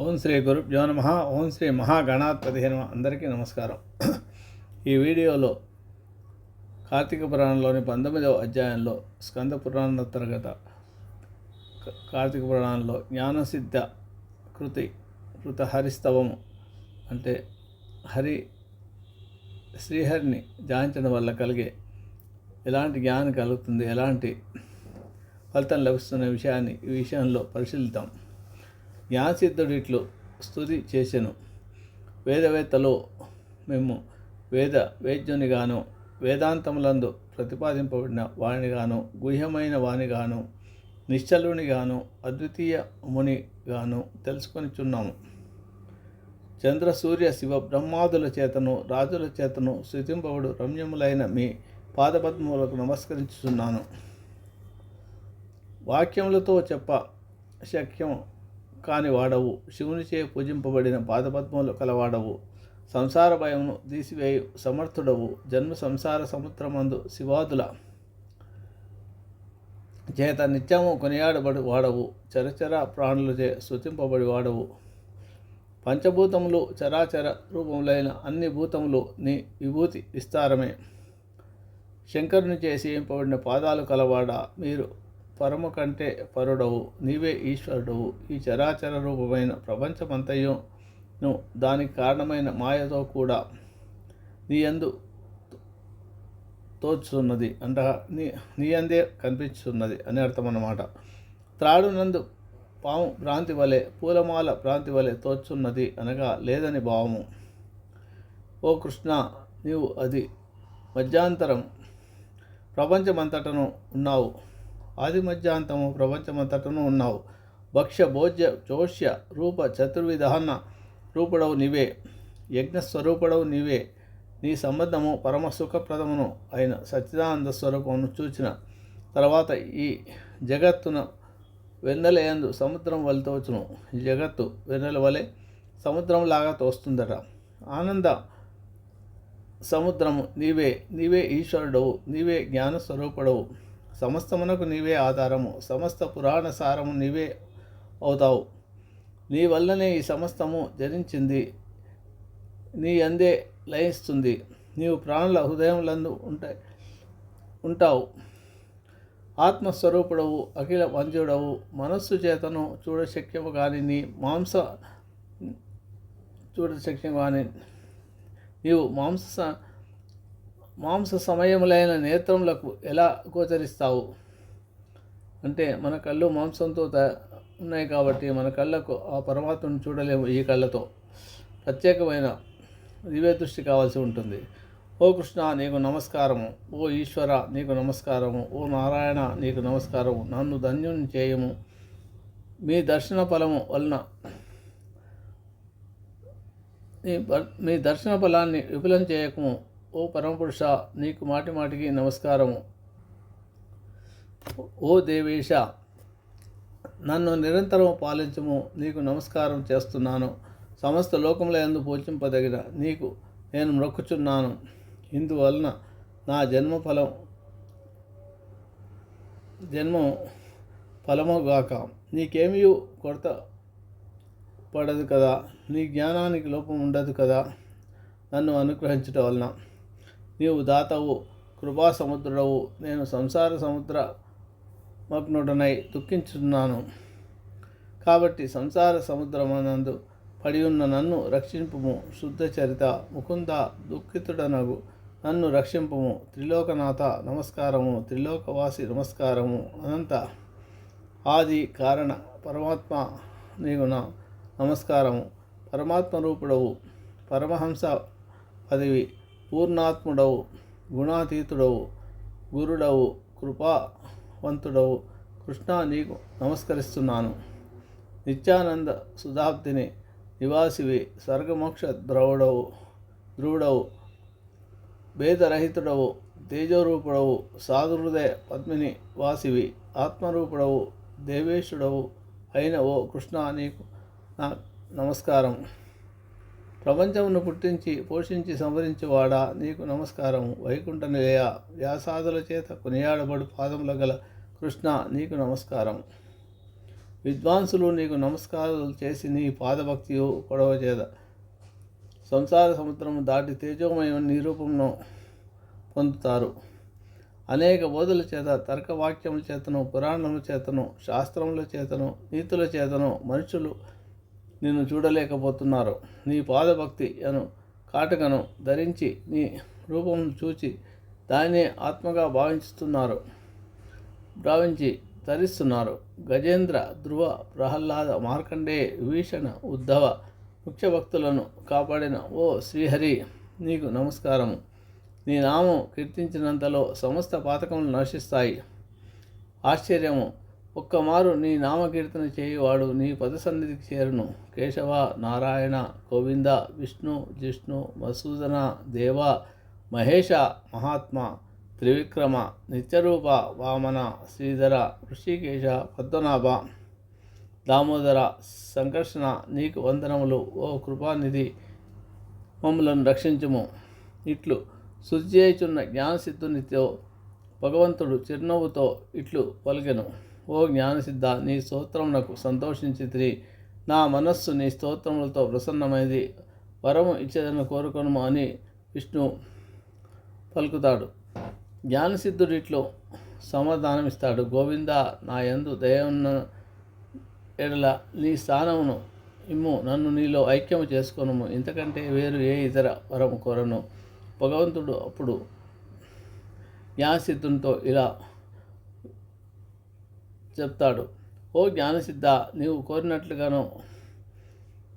ఓం శ్రీ గురుభ్యో నమ. ఓం శ్రీ మహాగణాధిపతి నమ. అందరికీ నమస్కారం. ఈ వీడియోలో కార్తీక పురాణంలోని పంతొమ్మిదవ అధ్యాయంలో స్కంద పురాణ కార్తీక పురాణంలో జ్ఞానసిద్ధ కృతి కృత హరిస్తవము అంటే హరి శ్రీహరిని ధ్యానించడం వల్ల కలిగే ఎలాంటి జ్ఞానం కలుగుతుంది ఎలాంటి ఫలితం లభిస్తున్న విషయాన్ని ఈ విషయంలో పరిశీలిద్దాం. జ్ఞానసిద్ధుడు ఇట్లు స్థుతి చేసెను వేదవేత్తలో మేము వేద వేద్యునిగాను వేదాంతములందు ప్రతిపాదింపబడిన వాణిగాను గుహ్యమైన వాణిగాను నిశ్చలునిగాను అద్వితీయ మునిగాను తెలుసుకొనిచున్నాము. చంద్ర సూర్య శివ బ్రహ్మాదుల చేతను రాజుల చేతను శృతింపబడు రమ్యములైన మీ పాదపద్మములకు నమస్కరించుచున్నాను. వాక్యములతో చెప్ప శక్యం కాని వాడవు. శివునిచే పూజింపబడిన పాదపద్మములు కలవాడవు. సంసార భయమును తీసివేయు సమర్థుడవు. జన్మ సంసార సముద్రమందు శివాదుల చేత నిత్యము కొనియాడబడి వాడవు. చరచర ప్రాణులచే శృతింపబడి వాడవు. పంచభూతములు చరాచర రూపములైన అన్ని భూతములు నీ విభూతి విస్తారమే. శంకరుని చేసి పాదాలు కలవాడ. మీరు పరము కంటే పరుడవు. నీవే ఈశ్వరుడవు. ఈ చరాచర రూపమైన ప్రపంచమంతయును దానికి కారణమైన మాయతో కూడా నీ యందు తోచున్నది అంట నీ నీ అందే కనిపిస్తున్నది అని అర్థం అన్నమాట త్రాడునందు పాము భ్రాంతి వలె పూలమాల భ్రాంతి వలె తోచున్నది అనగా లేదని భావము. ఓ కృష్ణ నీవు అది మధ్యాంతరం ప్రపంచమంతటను ఉన్నావు. ఆది మధ్యాంతము ప్రపంచమంతటను ఉన్నావు. భక్ష్య భోజ్య జోష్య రూప చతుర్విధాన రూపుడవు నీవే. యజ్ఞస్వరూపుడవు నీవే. నీ సంబంధము పరమ సుఖప్రదమును అయిన సచ్చిదానంద స్వరూపమును చూచిన తర్వాత ఈ జగత్తున వెన్నెలయందు సముద్రం వలె తోచును. ఈ జగత్తు వెన్నెల వలె సముద్రంలాగా తోస్తుందట. ఆనంద సముద్రము నీవే. నీవే ఈశ్వరుడవు. నీవే జ్ఞానస్వరూపుడవు. సమస్తమునకు నీవే ఆధారము సమస్త పురాణ సారము నీవే అవుతావు. నీ వల్లనే ఈ సమస్తము జరించింది నీ అందే లయిస్తుంది. నీవు ప్రాణుల హృదయంలందు ఉంటాయి ఉంటావు. ఆత్మస్వరూపుడవు అఖిల వంజుడవు. మనస్సు చేతను చూడశక్యము కానీ నీ మాంస చూడశక్యం కానీ నీవు మాంస మాంస సమయములైన నేత్రములకు ఎలా గోచరిస్తావు? అంటే మన కళ్ళు మాంసంతో త- ఉన్నాయి కాబట్టి మన కళ్ళకు ఆ పరమాత్మను చూడలేము ఈ కళ్ళతో. ప్రత్యేకమైన దివ్య దృష్టి కావాల్సి ఉంటుంది. ఓ కృష్ణ నీకు నమస్కారము. ఓ ఈశ్వర నీకు నమస్కారము. ఓ నారాయణ నీకు నమస్కారము. నన్ను ధన్యుని చేయము. మీ దర్శన ఫలము వలన మీ మీ దర్శన ఫలాన్ని విపులం చేయకము. ఓ పరమపురుష నీకు మాటి మాటికి నమస్కారము. ఓ దేవేశ నన్ను నిరంతరం పాలించము నీకు నమస్కారం చేస్తున్నాను. సమస్త లోకముల ఎందు పూజింపదగిన నీకు నేను మ్రొక్కుచున్నాను. ఇందువలన నా జన్మ ఫలం జన్మం ఫలముగాక నీకేమీ కొరత పడదు కదా నీ జ్ఞానానికి లోపం ఉండదు కదా నన్ను అనుగ్రహించటం వలన. నీవు దాతవు కృపా సముద్రుడవు. నేను సంసార సముద్ర మగ్నుడనై దుఃఖించున్నాను కాబట్టి సంసార సముద్రమనందు పడి ఉన్న నన్ను రక్షింపుము. శుద్ధ చరిత ముకుంద దుఃఖితుడనగు నన్ను రక్షింపుము. త్రిలోకనాథ నమస్కారము. త్రిలోకవాసి నమస్కారము. అనంత ఆది కారణ పరమాత్మ నీకు నా నమస్కారము. పరమాత్మ రూపుడవు. పరమహంస పదవి పూర్ణాత్ముడవు గుణాతీతుడవు గురుడవు కృపావంతుడవు కృష్ణ నీకు నమస్కరిస్తున్నాను నిత్యానంద సుధాబ్దిని నివాసివి స్వర్గమోక్ష ద్రవుడవు ధ్రువుడవు భేదరహితుడవు తేజోరూపుడవు సాధుహృదయ పద్మిని వాసివి ఆత్మరూపుడవు దేవేశుడవు అయిన ఓ కృష్ణ నీకు నా నమస్కారం ప్రపంచమును పుట్టించి పోషించి సంవరించేవాడా? నీకు నమస్కారం వైకుంఠ నిలయ వ్యాసాదుల చేత కొనియాడబడు పాదముల గల కృష్ణ నీకు నమస్కారం. విద్వాంసులు నీకు నమస్కారాలు చేసి నీ పాదభక్తియు కొడవ చేత సంసార సముద్రము దాటి తేజోమయం నిరూపమును పొందుతారు. అనేక బోధుల చేత తర్కవాక్యముల చేతను పురాణముల చేతను శాస్త్రముల చేతను నీతుల చేతను మనుషులు నిన్ను చూడలేకపోతున్నారు. నీ పాదభక్తి అను కాటకను ధరించి నీ రూపమును చూచి దాన్నే ఆత్మగా భావిస్తున్నారు. భావించి ధరిస్తున్నారు. గజేంద్ర ధ్రువ ప్రహ్లాద మార్కండే విభీషణ ఉద్ధవ ముఖ్య భక్తులను కాపాడిన ఓ శ్రీహరి నీకు నమస్కారము. నీ నామం కీర్తించినంతలో సమస్త పాతకములు నశిస్తాయి. ఆశ్చర్యము ఒక్కమారు నీ నామకీర్తన చేయువాడు నీ పద సన్నిధికి చేరును. కేశవ నారాయణ గోవింద విష్ణు జిష్ణు మసూదన దేవ మహేష మహాత్మ త్రివిక్రమ నిత్యరూప వామన శ్రీధర ఋషికేశ పద్మనాభ దామోదర సంకర్షణ నీకు వందనములు. ఓ కృపానిధి మమ్మలను రక్షించుము. ఇట్లు శుద్ధి చేయుచున్న జ్ఞానసిద్ధునితో భగవంతుడు చిరునవ్వుతో ఇట్లు పలికెను. ఓ జ్ఞానసిద్ధ నీ స్తోత్రమునకు సంతోషించి నా మనస్సు నీ స్తోత్రములతో ప్రసన్నమైంది. వరము ఇచ్చేదని కోరుకొను అని విష్ణు పలుకుతాడు. జ్ఞానసిద్ధుడిట్లో సమాధానమిస్తాడు. గోవింద నా యందు దయవున్న ఎడల నీ స్థానమును ఇమ్ము. నన్ను నీలో ఐక్యము చేసుకొనుము. ఇంతకంటే వేరు ఏ ఇతర వరము కోరను. భగవంతుడు అప్పుడు జ్ఞానసిద్ధునితో ఇలా చెప్తాడు. ఓ జ్ఞానసిద్ధ నీవు కోరినట్లుగాను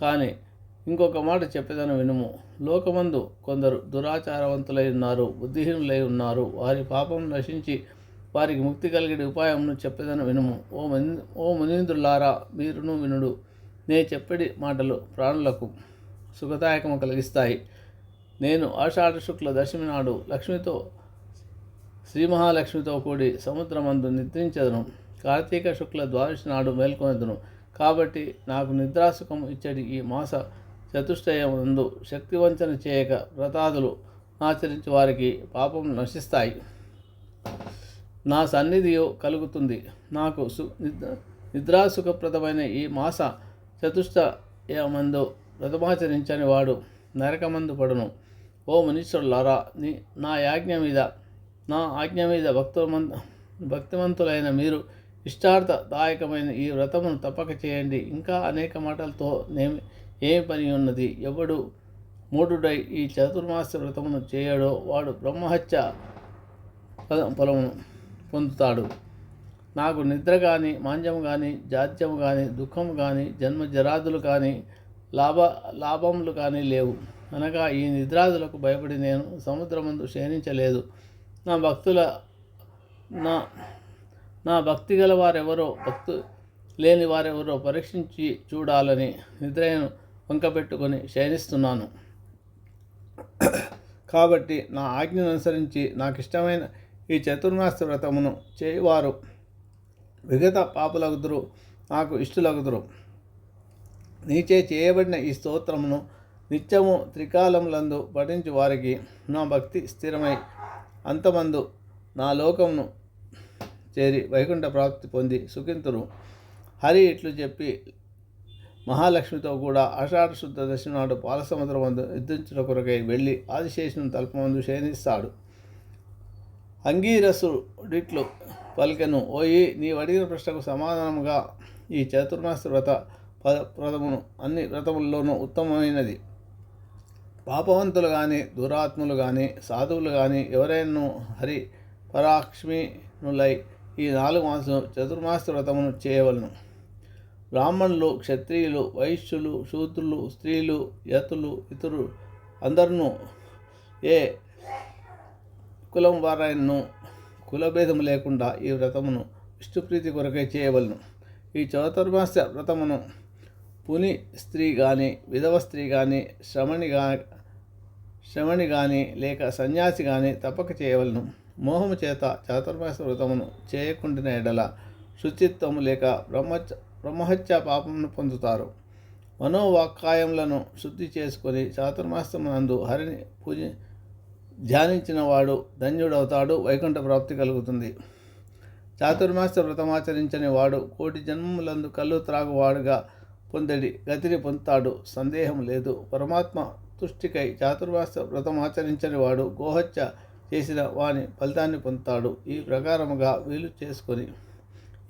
కానీ ఇంకొక మాట చెప్పేదను వినుము. లోకమందు కొందరు దురాచారవంతులై ఉన్నారు బుద్ధిహీనులై ఉన్నారు. వారి పాపం నశించి వారికి ముక్తి కలిగే ఉపాయంను చెప్పేదని వినుము. ఓ మని ఓ మునీంద్రులారా మీరును వినుడు. నే చెప్పడి మాటలు ప్రాణులకు సుఖదాయకము కలిగిస్తాయి. నేను ఆషాఢ శుక్ల దశమి నాడు లక్ష్మితో శ్రీ మహాలక్ష్మితో కూడి సముద్రమందు నిద్రించదను. కార్తీక శుక్ల ద్వాదశి నాడు మేల్కొనదును. కాబట్టి నాకు నిద్రాసుఖం ఇచ్చడి ఈ మాస చతుష్టయముందు శక్తివంచన చేయక వ్రతాదులు ఆచరించి వారికి పాపం నశిస్తాయి. నా సన్నిధియు కలుగుతుంది. నాకు సు నిద్ర నిద్రాసుఖప్రదమైన ఈ మాస చతుష్టయమందు వ్రతమాచరించని వాడు నరకమందు పడును. ఓ మునీశ్వరులారా నీ నా యాజ్ఞ మీద నా ఆజ్ఞ మీద భక్తుల భక్తివంతులైన మీరు ఇష్టార్థదాయకమైన ఈ వ్రతమును తప్పక చేయండి. ఇంకా అనేక మాటలతో నేమి ఏమి పని ఉన్నది? ఎవడు మూడుడై ఈ చతుర్మాస వ్రతమును చేయడో వాడు బ్రహ్మహత్య పొలమును పొందుతాడు. నాకు నిద్ర కానీ మాంద్యం కానీ జాత్యం కానీ దుఃఖం కానీ జన్మ జరాదులు కానీ లాభ లాభములు కానీ లేవు. అనగా ఈ నిద్రాదులకు భయపడి నేను సముద్రమందు శయనించలేదు నా భక్తుల నా నా భక్తి గల వారెవరో భక్తు లేని వారెవరో పరీక్షించి చూడాలని నిద్రను వంకపెట్టుకొని శయనిస్తున్నాను. కాబట్టి నా ఆజ్ఞను అనుసరించి నాకు ఇష్టమైన ఈ చతుర్మాస వ్రతమును చేయువారు. విగత పాపులగుదురు నాకు ఇష్టలగుదురు. నీచే చేయబడిన ఈ స్తోత్రమును నిత్యము త్రికాలములందు పఠించి వారికి నా భక్తి స్థిరమై అంతమందు నా లోకమును చేరి వైకుంఠ ప్రాప్తి పొంది సుఖింతురు. హరి ఇట్లు చెప్పి మహాలక్ష్మితో కూడా ఆషాఢ శుద్ధ దశమి నాడు పాలసముద్రం వందు యుద్ధించిన కొరకై వెళ్ళి ఆదిశేషుని తలుపమందు శయనిస్తాడు. అంగీరసుడిట్లు పలికెను ఓయి నీ అడిగిన ప్రశ్నకు సమాధానముగా ఈ చతుర్మాస వ్రత పద వ్రతమును అన్ని వ్రతముల్లోనూ ఉత్తమమైనది. పాపవంతులు కానీ దురాత్ములు కానీ సాధువులు కానీ ఎవరైనా హరి పరాక్ష్మినులై ఈ నాలుగు మాసం చతుర్మాస వ్రతమును చేయవలను. బ్రాహ్మణులు క్షత్రియులు వైశ్యులు శూద్రులు స్త్రీలు యతులు ఇతరులు అందరూ ఏ కులం వారాయన్ను కులభేదము లేకుండా ఈ వ్రతమును విష్ణుప్రీతి కొరకే చేయవలను. ఈ చతుర్మాస వ్రతమును పుని స్త్రీ కానీ విధవ స్త్రీ కానీ శ్రమణి గా శ్రమణి కానీ లేక సన్యాసి కానీ తప్పక చేయవలను. మోహము చేత చాతుర్మాస వ్రతమును చేయకుండిన ఎడల శుచిత్వము లేక బ్రహ్మచ బ్రహ్మహత్య పాపమును పొందుతారు. మనోవాక్కాయములను శుద్ధి చేసుకొని చాతుర్మాసమునందు హరిని పూజ ధ్యానించిన వాడు ధన్యుడవుతాడు వైకుంఠ ప్రాప్తి కలుగుతుంది. చాతుర్మాస వ్రతమాచరించని వాడు కోటి జన్మములందు కళ్ళు త్రాగువాడుగా పొందడి గతిని పొందుతాడు సందేహం లేదు. పరమాత్మ తుష్టికై చాతుర్మాస వ్రతమాచరించని వాడు గోహత్య చేసిన వాని ఫలితాన్ని పొందుతాడు. ఈ ప్రకారముగా వీలు చేసుకొని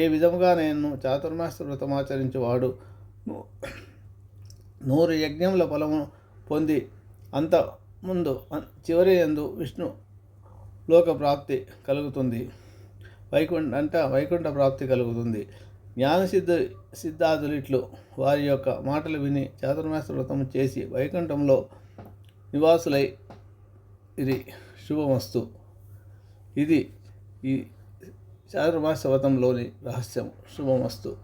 ఏ విధముగా నేను చాతుర్మాస వ్రతమాచరించేవాడు నూరు యజ్ఞముల ఫలము పొంది అంత ముందు చివరి ఎందు విష్ణు లోక ప్రాప్తి కలుగుతుంది. వైకుంఠ అంట వైకుంఠ ప్రాప్తి కలుగుతుంది. జ్ఞానసిద్ధ సిద్ధాదులిట్లు వారి యొక్క మాటలు విని చాతుర్మాస వ్రతము చేసి వైకుంఠంలో నివాసులై ఇది శుభమస్తు. ఇది ఈ చాతుర్మాస వ్రతంలోని రహస్యం. శుభమస్తు.